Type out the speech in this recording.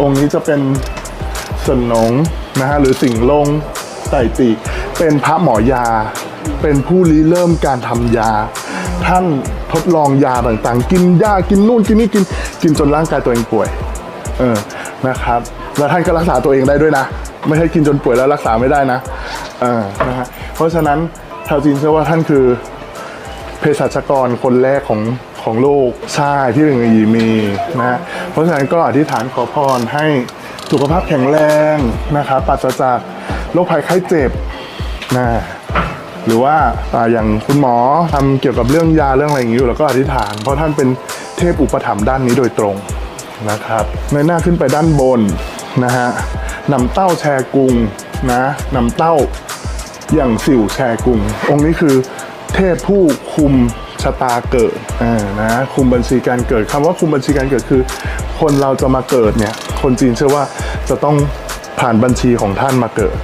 องค์นี้จะเป็นสนงนะฮะหรือสิงลงไต่ปีกเป็นพระหมอยา เป็นผู้ริเริ่มการทำยา ท่านทดลองยาต่างๆ กินยากินนู่นกินนี่กินกินจนร่างกายตัวเองป่วยเออนะครับแล้วท่านก็รักษาตัวเองได้ด้วยนะ ไม่ใช่กินจนป่วยแล้วรักษาไม่ได้นะเออนะฮะเพราะฉะนั้นชาวจีนเชื่อว่าท่านคือเภสัชกรคนแรกของ ของโลกใช่ที่เป็นอีมีนะเพราะฉะนั้นก็อธิษฐานขอพรให้สุขภาพแข็งแรงนะครับปราศจากโรคภัยไข้เจ็บนะหรือว่าอย่างคุณหมอทำเกี่ยวกับเรื่องยาเรื่องอะไรอย่างนี้อยู่แล้วก็อธิษฐาน เพราะท่านเป็นเทพอุปถัมภ์ด้านนี้โดยตรงนะครับในหน้าขึ้นไปด้านบนนะฮะนำเต้าแชร์กุงนะนำเต้าอย่างสิวแชร์กุงองค์นี้คือเทพผู้คุม ชะตาเกิดอ่านะคุมบัญชีการเกิดคำว่าคุมบัญชีการเกิดคือ คนเราจะมาเกิดเนี่ยคนจีนเชื่อว่าจะต้องผ่านบัญชีของท่านมาเกิด